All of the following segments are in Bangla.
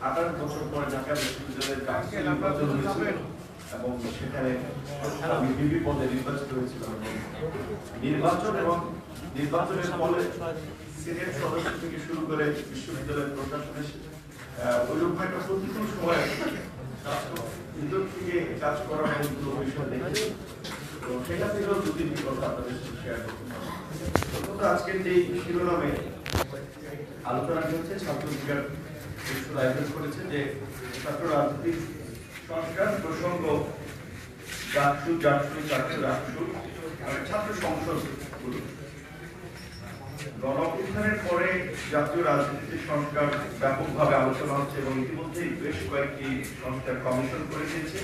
আঠাশ বছর পরে ঢাকা বিশ্ববিদ্যালয়ের এবং সেখানে আমি বিবি পদে নির্বাচিত হয়েছিলাম নির্বাচন এবং নির্বাচনের ফলে সিনিয়র সদস্য থেকে শুরু করে বিশ্ববিদ্যালয়ের প্রশাসনের ওইরকম একটা প্রতিকূল সময় ভিতর থেকে কাজ করার মতো বিষয় দেখেছি। তো সেটা থেকেও দু তিনটি কথা আপনাদের সাথে শেয়ার করতে পারি প্রথমত আজকের যে শিরোনামে আলোচনা হচ্ছে ছাত্র আয়োজন করেছে যে ছাত্র রাজনীতির সংস্কার, প্রসঙ্গ, ডাকসু ডাকসু ছাত্র ডাকসু মানে ছাত্র সংসদগুলো। গণ অভ্যুত্থানের পরে জাতীয় রাজনীতির সংস্কার ব্যাপকভাবে আলোচনা হচ্ছে এবং ইতিমধ্যেই বেশ কয়েকটি সংস্কার কমিশন করে দিয়েছে।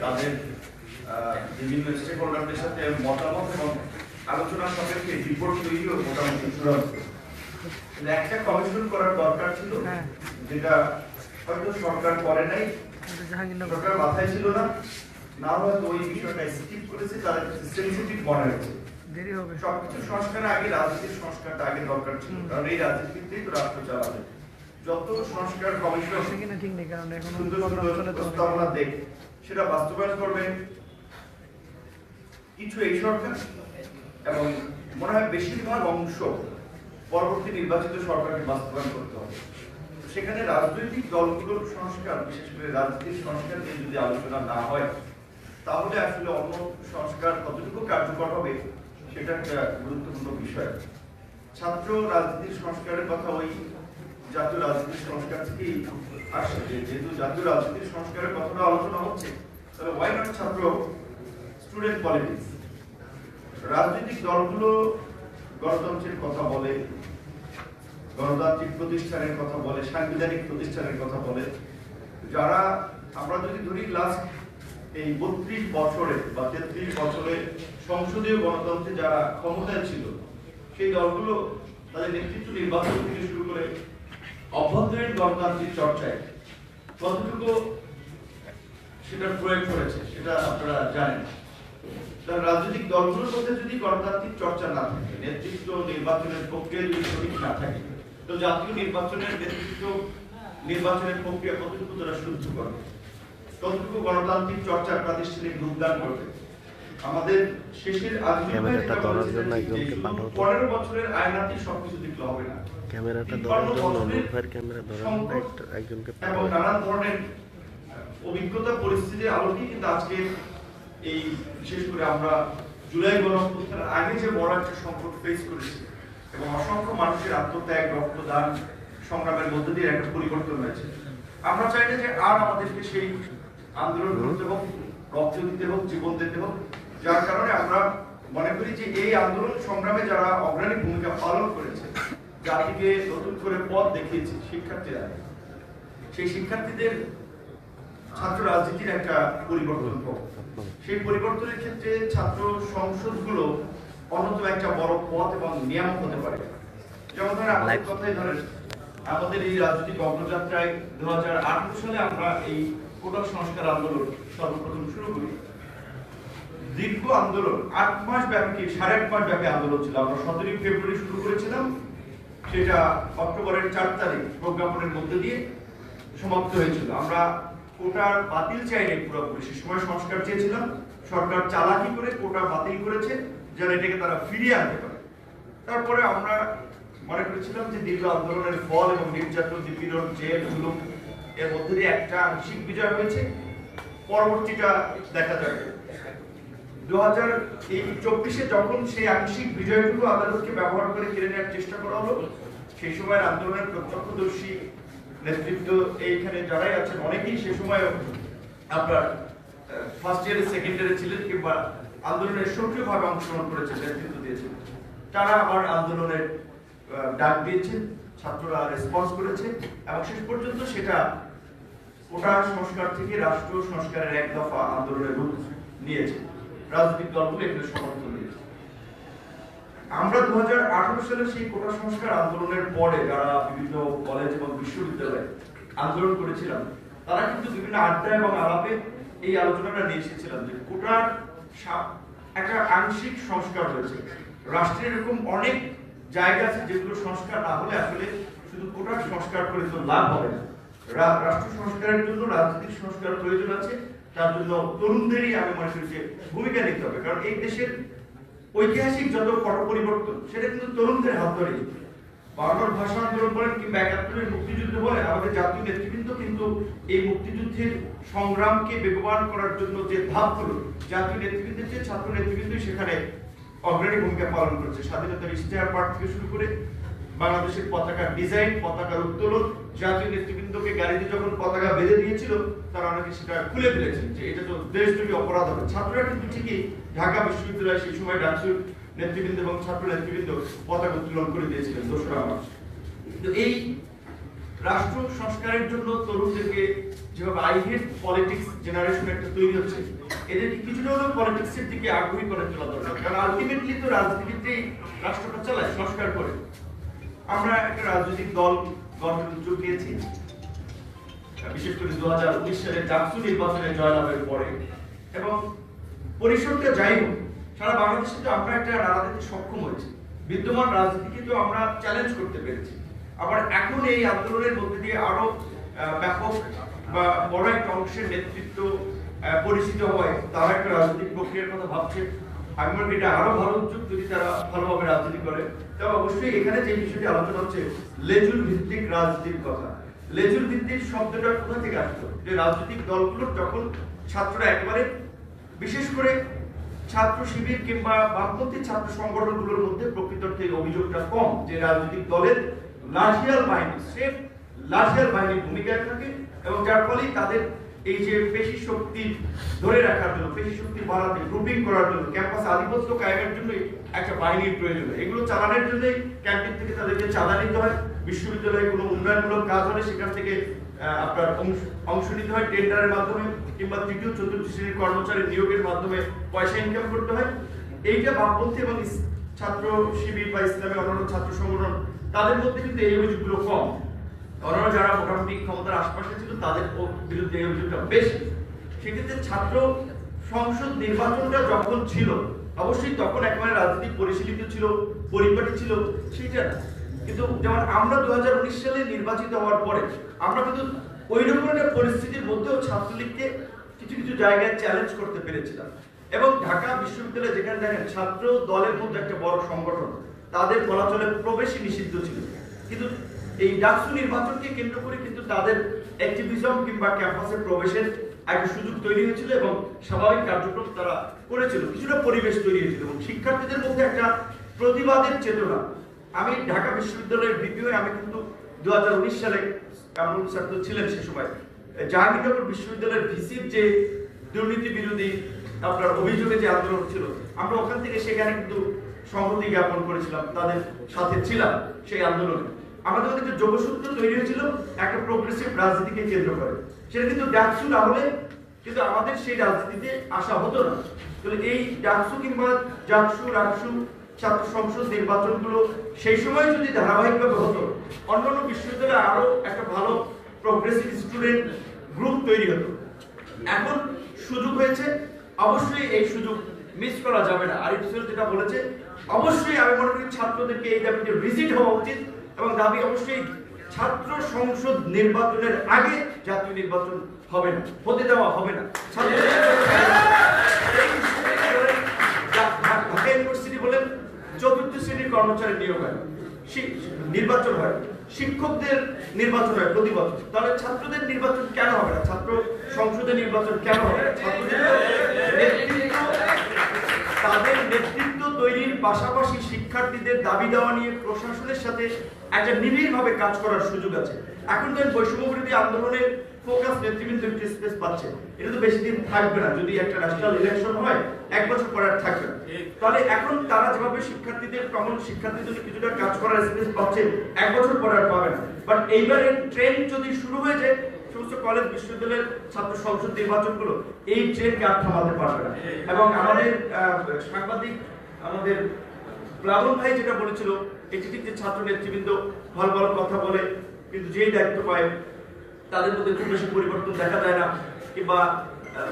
তাদের বিভিন্ন স্টেক হোল্ডারদের সাথে মতামত এবং আলোচনা সাপেক্ষে রিপোর্ট তৈরিও মোটামুটি চূড়ান্ত। একটা কমিশন করার দরকার ছিল হ্যাঁ। যেটা হয়তো সরকার করে নাই। সরকার মাথায় ছিল না। না হয়তো ওই বিষয়টা স্কিপ করেছে তাদের সেন্সিটিভ মনে হয়েছে। সবকিছু সংস্কার আগে রাজনীতির সংস্কারটা আগে দরকার ছিল। কারণ এই রাজনীতিতেই তো রাষ্ট্র চালাবে। যত সংস্কার কমিশন সুন্দর সুন্দর প্রস্তাবনা দেখ সেটা বাস্তবায়ন করবে। কিছু এই সরকার এবং মনে হয় বেশিরভাগ অংশ পরবর্তী নির্বাচিত সরকারকে বাস্তবায়ন করতে হবে। সেখানে রাজনৈতিক দলগুলোর সংস্কার, বিশেষ করে রাজনীতির সংস্কার নিয়ে যদি আলোচনা না হয়, তাহলে আসলে অন্য সংস্কার কতটুকু কার্যকর হবে, সেটা একটা গুরুত্বপূর্ণ বিষয়। ছাত্র রাজনীতির সংস্কারের কথা ওই জাতীয় রাজনীতির সংস্কার থেকেই আসছে। যেহেতু জাতীয় রাজনীতির সংস্কারের কথাটা আলোচনা হচ্ছে, তাহলে ওয়াই নট ছাত্র স্টুডেন্ট পলিটিক্স রাজনৈতিক দলগুলো গণতন্ত্রের কথা বলে গণতান্ত্রিক প্রতিষ্ঠানের কথা বলে, সাংবিধানিক প্রতিষ্ঠানের কথা বলে, যারা, আমরা যদি ধরি লাস্ট এই বত্রিশ বছরে বা তেত্রিশ বছরে সংসদীয় গণতন্ত্রে যারা ক্ষমতায় ছিল, সেই দলগুলো তাদের নেতৃত্ব নির্বাচন থেকে শুরু করে অভ্যন্তরীণ গণতান্ত্রিক চর্চায় কতটুকু সেটার প্রয়োগ করেছে, সেটা আপনারা জানেন। তার রাজনৈতিক দলগুলোর মধ্যে যদি গণতান্ত্রিক চর্চা না থাকে, নেতৃত্ব নির্বাচনের প্রক্রিয়া যদি সঠিক না থাকে তো জাতীয় নির্বাচনের নেতৃত্ব নির্বাচনের প্রক্রিয়া কতটুকু তারা শুদ্ধ করবে? কতটুকু গণতান্ত্রিক চর্চার প্রাতিষ্ঠানিক রূপদান করবে আমাদের শেষের। পনেরো বছরের আয়নাতে সবকিছু দেখলে হবে না। ক্যামেরাটা ধরার জন্য বছরের ক্যামেরা ধরার একটা একজনকে এবং নানান ধরনের অভিজ্ঞতা পরিস্থিতির আলোকে কিন্তু আজকে এই বিশেষ করে আমরা জুলাই গণঅভ্যুত্থানের আগে যে বড় একটা সংকট ফেস করেছি এবং অসংখ্য মানুষের আত্মত্যাগ, রক্তদান সংগ্রামের মধ্যে দিয়ে একটা পরিবর্তন হয়েছে। আমরা চাই না যে আর আমাদেরকে সেই আন্দোলন করতে হোক, রক্ত দিতে হোক, জীবন দিতে হোক। যার কারণে আমরা মনে করি যে এই আন্দোলন সংগ্রামে যারা অগ্রণী ভূমিকা পালন করেছে, জাতিকে নতুন করে পথ দেখিয়েছে শিক্ষার্থীরা। সেই শিক্ষার্থীদের ছাত্র রাজনীতির একটা পরিবর্তন হোক। সেই পরিবর্তনের ক্ষেত্রে ছাত্র সংসদগুলো অন্যতম একটা বড় পথ এবং নিয়ামক হতে পারে। যেমন ধরেন আমাদের কথাই ধরেন আমাদের এই রাজনৈতিক অগ্রযাত্রায় দু হাজার সালে আমরা এই কোটা সংস্কার আন্দোলন সর্বপ্রথম শুরু করি। দীর্ঘ আন্দোলন আট মাস ব্যাপী সাড়ে আট মাস ব্যাপী আন্দোলন ছিল। আমরা সতেরোই ফেব্রুয়ারি শুরু করেছিলাম। সেটা অক্টোবরের চার তারিখ প্রজ্ঞাপনের মধ্যে দিয়ে সমাপ্ত হয়েছিল। আমরা কোটার বাতিল চাইনি পুরোপুরি। সে সময় সংস্কার চেয়েছিলাম। সরকার চালাকি করে কোটা বাতিল করেছে। যেন এটাকে তারা ফিরিয়ে আনতে পারে। তারপরে আমরা মনে করেছিলাম যে দীর্ঘ আন্দোলনের ফল এবং নির্যাতন নিপীড়ন জেল, জুলুম, এর মধ্যে দিয়ে একটা আংশিক বিজয় হয়েছে। পরবর্তীটা দেখা যাবে। দু হাজার এই চব্বিশে যখন সেই আংশিক বিজয়টুকু আদালতকে ব্যবহার করে কেড়ে নেওয়ার চেষ্টা করা হলো, সেই সময় আন্দোলনের প্রত্যক্ষদর্শী নেতৃত্ব এইখানে যারাই আছেন, অনেকেই সে সময় আপনার ফার্স্ট ইয়ারে সেকেন্ড ইয়ারে ছিলেন কিংবা আন্দোলনের সক্রিয়ভাবে অংশগ্রহণ করেছেন নেতৃত্ব দিয়েছেন তারা আবার আন্দোলনের ডাক দিয়েছেন ছাত্ররা রেসপন্স করেছে এবং শেষ পর্যন্ত সেটা কোটা সংস্কার থেকে রাষ্ট্র সংস্কারের এক দফা আন্দোলনের রূপ নিয়েছে। রাজনৈতিক দলগুলো এখানে সমর্থন দিয়েছে। আমরা দু হাজার আঠারো সালে সেই কোটা সংস্কার আন্দোলনের পরে যারা বিভিন্ন কলেজ এবং বিশ্ববিদ্যালয়ে আন্দোলন করেছিলাম, তারা কিন্তু বিভিন্ন আড্ডা এবং আলাপে এই আলোচনাটা নিয়ে এসেছিলাম যে কোটার একটা আংশিক সংস্কার হয়েছে রাষ্ট্রের এরকম অনেক জায়গা আছে যেগুলো সংস্কার না হলে আসলে শুধু কোটার সংস্কার করে তো লাভ হবে না। রাষ্ট্র সংস্কারের জন্য, রাজনৈতিক সংস্কার প্রয়োজন আছে, তার জন্য তরুণদেরই আমি মনে করি যে ভূমিকা নিতে হবে। কারণ এই দেশের ঐতিহাসিক যত পট পরিবর্তন, সেটা কিন্তু তরুণদের হাত ধরেই। বারবার ভাষা আন্দোলন বলেন কিংবা একাত্তরের মুক্তিযুদ্ধ বলে আমাদের জাতীয় নেতৃবৃন্দ কিন্তু এই মুক্তিযুদ্ধের সংগ্রামকে বেগবান করার জন্য যে ধাপগুলো জাতীয় নেতৃবৃন্দের যে ছাত্র নেতৃবৃন্দ সেখানে অগ্রণী ভূমিকা পালন করেছে। স্বাধীনতার ইশতেহার পাঠ থেকে শুরু করে বাংলাদেশের পতাকার ডিজাইন, পতাকার উত্তোলন, জাতীয় নেতৃবৃন্দকে গাড়িতে যখন পতাকা বেঁধে দিয়েছিল, তারা অনেকে সেটা খুলে ফেলেছেন যে এটা তো দেশদ্রোহী অপরাধ হবে। ছাত্ররা কিন্তু ঠিকই ঢাকা বিশ্ববিদ্যালয়ে সেই সময় ডাকসুর নেতৃবৃন্দ এবং ছাত্র নেতৃবৃন্দ পতাকা উত্তোলন করে দিয়েছিলেন দোসরা মার্চ। তো এই রাষ্ট্র সংস্কারের জন্য তরুণদেরকে যেভাবে আই হেট পলিটিক্স জেনারেশন একটা তৈরি হচ্ছে, এদেরকে কিছুটা হলেও পলিটিক্সের দিকে আগ্রহী করে তোলা দরকার। কারণ আলটিমেটলি তো রাজনীতিতেই রাষ্ট্রটা চালায়, সংস্কার করে। আমরা একটা রাজনৈতিক দল গঠনের উদ্যোগ নিয়েছি বিশেষ করে দু হাজার উনিশ সালে জাকসু নির্বাচনে জয়লাভের পরে। এবং পরিসরটা যাই হোক সারা বাংলাদেশে তো আমরা একটা দিতে সক্ষম হয়েছি। বিদ্যমান রাজনীতিকে তো আমরা চ্যালেঞ্জ করতে পেরেছি। আবার এখন এই আন্দোলনের মধ্যে দিয়ে আরও ব্যাপক বা বড় একটা অংশের নেতৃত্ব পরিচিত হয়, তারা একটা রাজনৈতিক প্রক্রিয়ার কথা ভাবছে আমি মনে করি এটা আরও ভালো উদ্যোগ যদি তারা ভালোভাবে রাজনীতি করে। তবে অবশ্যই এখানে যে বিষয়টি আলোচনা হচ্ছে, লেজুর ভিত্তিক রাজনীতির কথা। লেজুর ভিত্তিক শব্দটা কোথা থেকে আসতো যে রাজনৈতিক দলগুলোর যখন ছাত্ররা একেবারে, বিশেষ করে ছাত্র শিবির কিংবা বামপন্থী ছাত্র সংগঠনগুলোর মধ্যে প্রকৃতর্থে অভিযোগটা কম, যে রাজনৈতিক দলের লাঠিয়াল বাহিনী সেফ লাঠিয়াল বাহিনীর ভূমিকায় থাকে এবং যার ফলেই তাদের এই যে পেশি শক্তি ধরে রাখার জন্য, পেশি শক্তি বাড়াতে গ্রুপিং করার জন্য ক্যাম্পাসে আধিপত্য কায়েমের জন্য একটা বাহিনীর প্রয়োজন। এগুলো চালানোর জন্যই ক্যান্টিন থেকে তাদেরকে চাঁদা নিতে হয় বিশ্ববিদ্যালয়ে কোনো উন্নয়নমূলক কাজ হলে সেখান থেকে আপনার অংশ- নিতে হয় টেন্ডারের মাধ্যমে কিংবা তৃতীয়, চতুর্থ শ্রেণির কর্মচারী নিয়োগের মাধ্যমে পয়সা ইনকাম করতে হয়। এইটা বামপন্থী এবং ছাত্র শিবির বা ইসলামী অন্যান্য ছাত্র সংগঠন, তাদের মধ্যে কিন্তু এই অভিযোগগুলো কম। অন্যান্য যারা মোটামুটি ক্ষমতার আশপাশে ছিল, তাদের বিরুদ্ধে এই অভিযোগটা বেশি। সেক্ষেত্রে ছাত্র সংসদ নির্বাচনটা যখন ছিল, অবশ্যই তখন একেবারে রাজনৈতিক পরিশীলিত ছিল, পরিপাটি ছিল না। কিন্তু যেমন আমরা দু হাজার উনিশ সালে নির্বাচিত হওয়ার পরে, আমরা কিন্তু ওই রকম একটা পরিস্থিতির মধ্যেও ছাত্রলীগকে কিছু কিছু জায়গায় চ্যালেঞ্জ করতে পেরেছিলাম। এবং ঢাকা বিশ্ববিদ্যালয়ে যেখানে দেখেন ছাত্র দলের মধ্যে একটা বড় সংগঠন, তাদের চলাচলে প্রবেশই নিষিদ্ধ ছিল। কিন্তু এই ডাকসু নির্বাচনকে কেন্দ্র করে কিন্তু তাদের অ্যাক্টিভিজম কিংবা ক্যাম্পাসে প্রবেশের একটা সুযোগ তৈরি হয়েছিল এবং স্বাভাবিক কার্যক্রম তারা করেছিল। কিছুটা পরিবেশ তৈরি হয়েছিল এবং শিক্ষার্থীদের মধ্যে একটা প্রতিবাদের চেতনা আমি ঢাকা বিশ্ববিদ্যালয়ের ভিপি আমি কিন্তু দু সালে কামরুল তো ছিলেন সে সময়। জাহাঙ্গীরনগর বিশ্ববিদ্যালয়ের ভিসির যে দুর্নীতি বিরোধী আপনার অভিযোগে যে আন্দোলন ছিল, আমরা ওখান থেকে সেখানে কিন্তু সংহতি জ্ঞাপন করেছিলাম, তাদের সাথে ছিলাম সেই আন্দোলনে। আমাদের মধ্যে একটা যোগসূত্র তৈরি হয়েছিল একটা প্রোগ্রেসিভ রাজনীতিকে কেন্দ্র করে। সেটা কিন্তু ডাকসু না হলে কিন্তু আমাদের সেই রাজনীতিতে আসা হতো না। তাহলে এই ডাকসু কিংবা জাকসু, রাকসু ছাত্র সংসদ নির্বাচনগুলো সেই সময় যদি ধারাবাহিকভাবে হতো, অন্যান্য বিশ্ববিদ্যালয়ে আরও একটা ভালো প্রোগ্রেসিভ স্টুডেন্ট গ্রুপ তৈরি হতো। এখন সুযোগ হয়েছে, অবশ্যই এই সুযোগ মিস করা যাবে না। সুহেল যেটা বলেছে, অবশ্যই আমি মনে করি ছাত্রদেরকে এই দাবিতে ভিজিট হওয়া উচিত এবং দাবি অবশ্যই ছাত্র সংসদ নির্বাচনের আগে জাতীয় নির্বাচন হবে না, হতে দেওয়া হবে না। ছাত্রদের ঢা- ঢা- ঢাকা ইউনিভার্সিটি বলেন চতুর্থ শ্রেণির কর্মচারী নিয়োগ হয় নির্বাচন হয়। শিক্ষকদের নির্বাচন হয় প্রতি বছর। তাহলে ছাত্রদের নির্বাচন কেন হবে না? ছাত্র সংসদের নির্বাচন কেন হবে তাদের নেতৃত্ব তৈরির পাশাপাশি শিক্ষার্থীদের দাবি দেওয়া নিয়ে প্রশাসনের সাথে একটা নিবিড়ভাবে কাজ করার সুযোগ আছে। এখন তো বৈষম্য বিরোধী আন্দোলনের ফোকাস নেতৃবৃন্দ একটু স্পেস পাচ্ছে। এটা তো বেশি দিন থাকবে না। যদি একটা ন্যাশনাল ইলেকশন হয়, এক বছর পরে থাকবে তাহলে এখন তারা যেভাবে শিক্ষার্থীদের কমন শিক্ষার্থীদের জন্য কিছুটা কাজ করার স্পেস পাচ্ছে এক বছর পরে আর পাবে না। বাট এইবারে ট্রেন্ড যদি শুরু হয়ে যায়, সমস্ত কলেজ বিশ্ববিদ্যালয়ের ছাত্র সংসদ নির্বাচনগুলো এই ট্রেনকে আর থামাতে পারবে না। এবং আমাদের সাংবাদিক আমাদের প্লাবন ভাই যেটা বলেছিল এটির যে ছাত্র নেতৃবৃন্দ ভালো ভালো কথা বলে, কিন্তু যেই দায়িত্ব পায়, তাদের মধ্যে খুব বেশি পরিবর্তন দেখা যায় না। কিংবা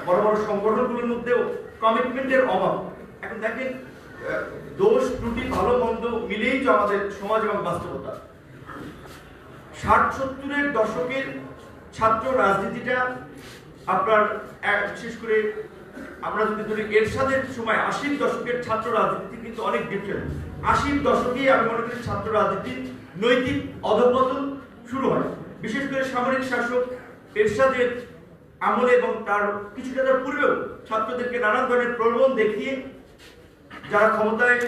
বড় বড় সংগঠনগুলোর মধ্যেও কমিটমেন্টের অভাব। এখন দেখেন দোষ, ত্রুটি, ভালো, মন্দ মিলেই তো আমাদের সমাজ এবং বাস্তবতা। ষাট সত্তরের দশকের ছাত্র রাজনীতিটা আপনার বিশেষ করে আমরা যদি ধরি, এরশাদের সময় আশির দশকের ছাত্র রাজনীতি কিন্তু অনেক ডিফারেন্ট আশির দশকেই আমি মনে করি ছাত্র রাজনীতির নৈতিক অধপতন শুরু হয়। বিশেষ করে সামরিক শাসক এরশাদের আমলে এবং তার কিছুটা তার পূর্বেও ছাত্রদেরকে নানান ধরনের প্রলোভন দেখিয়ে যারা ক্ষমতায়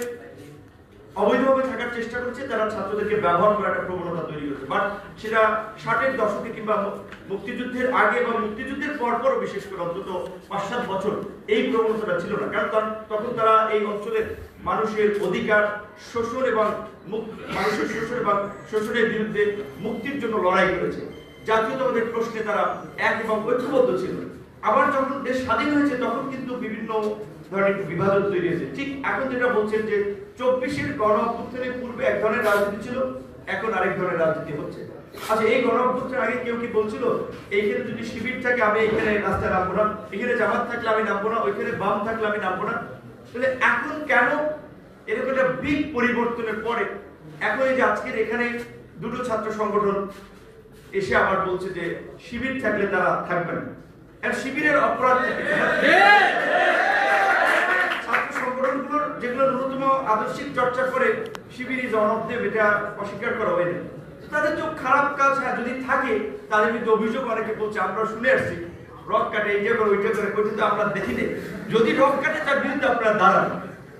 অবৈধভাবে থাকার চেষ্টা করছে, তারা ছাত্রদেরকে ব্যবহার করার একটা প্রবণতা তৈরি করেছে। বাট সেটা ষাটের দশকে কিংবা মুক্তিযুদ্ধের আগে বা মুক্তিযুদ্ধের পরপরও বিশেষ করে অন্তত পাঁচ সাত বছর এই প্রবণতাটা ছিল না। কারণ তখন- তারা এই অঞ্চলের মানুষের অধিকার, শোষণ এবং মানুষের শোষণ এবং শোষণের বিরুদ্ধে মুক্তির জন্য লড়াই করেছে। জাতীয়তাবাদের প্রশ্নে তারা এক এবং ঐক্যবদ্ধ ছিল। আবার যখন দেশ স্বাধীন হয়েছে, তখন কিন্তু বিভিন্ন বিভাজন তৈরি হয়েছে। ঠিক এখন যেটা বলছেন যে চব্বিশের গণ অভ্যুত্থানের পূর্বে এক ধরনের রাজনীতি ছিল, এখন আরেক ধরনের রাজনীতি হচ্ছে। আচ্ছা এই গণ অভ্যুত্থানের আগে কেউ কি বলছিল, এইখানে যদি শিবির থাকে আমি এখানে রাস্তায় নামবো না, এখানে জামাত থাকলে আমি নামবো না, ওইখানে বাম থাকলে আমি নামবো না? তাহলে এখন কেন এরকম একটা বিগ পরিবর্তনের পরে এখন এই যে আজকের এখানে দুটো ছাত্র সংগঠন এসে আবার বলছে যে শিবির থাকলে তারা থাকবেন আর শিবিরের অপরাধ আদর্শিক চর্চা করে শিবিরে অন এটা অস্বীকার করা হয়নি। তাদের তো খারাপ কাজ হ্যাঁ যদি থাকে, তাদের বিরুদ্ধে অভিযোগ অনেকে বলছে আমরা শুনে আসছি, রক কাটে এইটা করে ওইটা করে ওইটা তো আমরা দেখি নেই। যদি রক কাটে, তার বিরুদ্ধে আপনারা দাঁড়ান।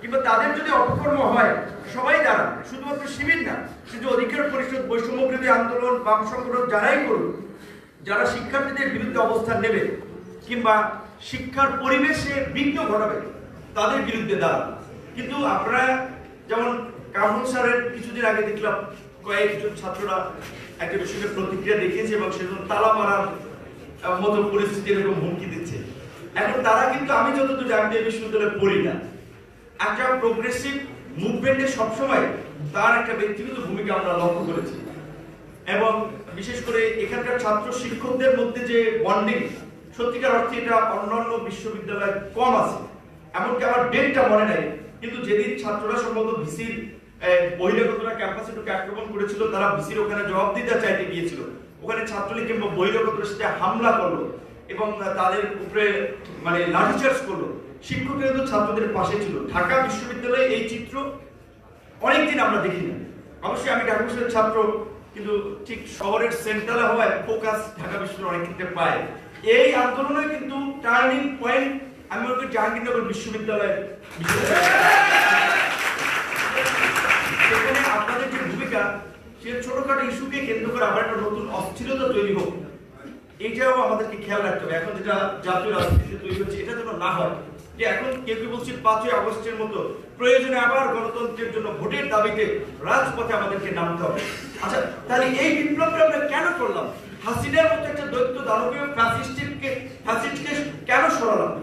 কিংবা তাদের যদি অপকর্ম হয়, সবাই দাঁড়ান। শুধুমাত্র শিবির না শুধু অধিকার পরিষদ বৈষম্য বিরোধী আন্দোলন, বাম সংগঠন যারাই করুন যারা শিক্ষার্থীদের বিরুদ্ধে অবস্থান নেবে, কিংবা শিক্ষার পরিবেশে বিঘ্ন ঘটাবে, তাদের বিরুদ্ধে দাঁড়ান। কিন্তু আপনারা যেমন কামরুল স্যারের কিছুদিন আগে দেখলাম কয়েকজন ছাত্ররা একটা বিষয়ে প্রতিক্রিয়া দেখিয়েছে এবং সেজন্য তালা মারার মতো পরিস্থিতি এরকম হুমকি দিচ্ছে। এখন তারা কিন্তু আমি যতদূর জানি এই বিশ্ববিদ্যালয়ে পড়ি না। একটা প্রোগ্রেসিভ মুভমেন্টে সবসময় তার একটা ব্যক্তিগত ভূমিকা আমরা লক্ষ্য করেছি। এবং বিশেষ করে এখানকার ছাত্র শিক্ষকদের মধ্যে যে বন্ডিং সত্যিকার অর্থে এটা অন্যান্য বিশ্ববিদ্যালয়ে কম আছে। এমনকি আমার ডেটটা মনে নাই। কিন্তু যেদিন ছাত্ররা সম্ভবত ভিসির বহিরাগতরা ক্যাম্পাসে ঢুকে আক্রমণ করেছিল, তারা ভিসির ওখানে জবাব দিতে চাইতে গিয়েছিল। ওখানে ছাত্রলীগ কিংবা বহিরাগতরা সাথে হামলা করল এবং তাদের উপরে মানে লাঠিচার্জ করল। শিক্ষকরা কিন্তু ছাত্রদের পাশে ছিল। ঢাকা বিশ্ববিদ্যালয়ে এই চিত্র অনেকদিন আমরা দেখি না অবশ্যই আমি ঢাকা বিশ্ববিদ্যালয়ের ছাত্র, কিন্তু ঠিক শহরের সেন্ট্রালে হওয়ায় ফোকাস ঢাকা বিশ্ববিদ্যালয় অনেক ক্ষেত্রে পায়। এই আন্দোলনে কিন্তু টার্নিং পয়েন্ট আমি মনে জাহাঙ্গীরনগর বিশ্ববিদ্যালয়ের আপনাদের যে ভূমিকা, সে ছোটখাটো ইস্যুকে কেন্দ্র করে আবার একটা নতুন অস্থিরতা তৈরি হোক। এইটাও আমাদেরকে খেয়াল রাখতে হবে। এখন যেটা জাতীয় রাজনীতিতে তৈরি হচ্ছে এটা যেন না হয়। যে এখন কেউ কেউ বলছে পাঁচই আগস্টের মতো প্রয়োজনে আবার গণতন্ত্রের জন্য ভোটের দাবিতে রাজপথে আমাদেরকে নামতে হবে। আচ্ছা তাহলে এই বিপ্লবটা আমরা কেন করলাম? হাসিনার মতো একটা দৈত্য দানবীয় ফ্যাসিস্টকে ফ্যাসিস্টকে কেন সরালাম?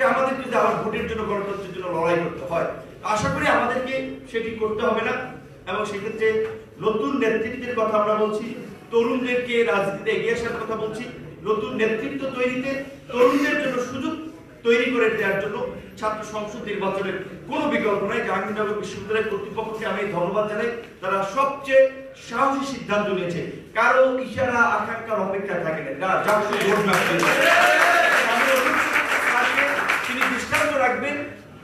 যে আমাদের যদি আবার ভোটের জন্য গণতন্ত্রের জন্য লড়াই করতে হয়, আশা করি আমাদেরকে সেটি করতে হবে না। এবং সেক্ষেত্রে নতুন নেতৃত্বের কথা আমরা বলছি, তরুণদেরকে রাজনীতিতে এগিয়ে আসার কথা বলছি, নতুন নেতৃত্ব তৈরিতে তরুণদের জন্য সুযোগ তৈরি করে দেওয়ার জন্য ছাত্র সংসদ নির্বাচনের কোনো বিকল্প নাই। জাহাঙ্গীরনগর বিশ্ববিদ্যালয়ের কর্তৃপক্ষকে আমি ধন্যবাদ জানাই, তারা সবচেয়ে সাহসী সিদ্ধান্ত নিয়েছে। কারও ইশারা, আকাঙ্ক্ষার অপেক্ষা থাকে না যারা যার শুধু ভোট না করে। আমি অনুরোধ করছি স্যারকে, তিনি দৃষ্টান্ত রাখবেন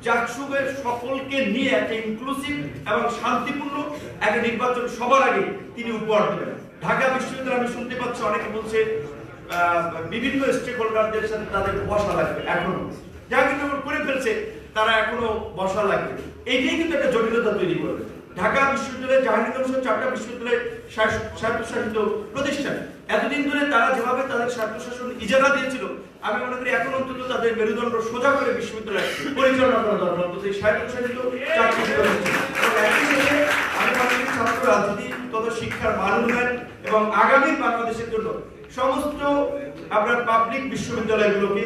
জাকসুবের সকলকে নিয়ে একটা ইনক্লুসিভ এবং শান্তিপূর্ণ একটা নির্বাচন সবার আগে তিনি উপহার দেবেন ঢাকা বিশ্ববিদ্যালয়, আমি শুনতে পাচ্ছি অনেকে বলছে বিভিন্ন স্টেক হোল্ডারদের সাথে তাদের বসা লাগবে এখনও। জাহাঙ্গীরনগর করে ফেলছে, তারা এখনও বসা লাগবে। এইটাই কিন্তু একটা জটিলতা তৈরি করবে ঢাকা বিশ্ববিদ্যালয় সহ চারটা বিশ্ববিদ্যালয় স্বায়ত্ত- স্বায়ত্তশাসিত প্রতিষ্ঠান। এতদিন ধরে তারা যেভাবে তাদের স্বায়ত্তশাসন ইজারা দিয়েছিল আমি মনে করি এখন অন্তত তাদের মেরুদণ্ড সোজা করে বিশ্ববিদ্যালয় পরিচালনা করা দরকার। অন্তত এই স্বায়ত্তশাসিত আমি মনে করি ছাত্র রাজনীতি তথা শিক্ষার মান উন্নয়ন এবং আগামী বাংলাদেশের জন্য সমস্ত আপনার পাবলিক বিশ্ববিদ্যালয়গুলোকে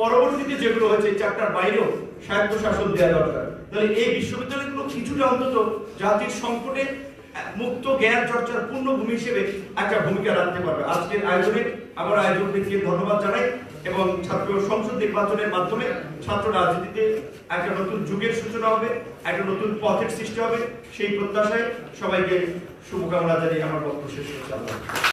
পরবর্তীতে যেগুলো হয়েছে চারটার বাইরেও স্বায়ত্ত শাসন দেওয়া দরকার। তাহলে এই বিশ্ববিদ্যালয়গুলো কিছুটা অন্তত জাতির সংকটে মুক্ত জ্ঞান চর্চার পূর্ণ ভূমি হিসেবে একটা ভূমিকা রাখতে পারবে আজকের আয়োজনে আমার আয়োজকদেরকে ধন্যবাদ জানাই এবং ছাত্র সংসদ নির্বাচনের মাধ্যমে ছাত্র রাজনীতিতে একটা নতুন যুগের সূচনা হবে, একটা নতুন পথের সৃষ্টি হবে সেই প্রত্যাশায় সবাইকে শুভকামনা জানিয়ে আমার বক্তব্য শেষ হাফেজ।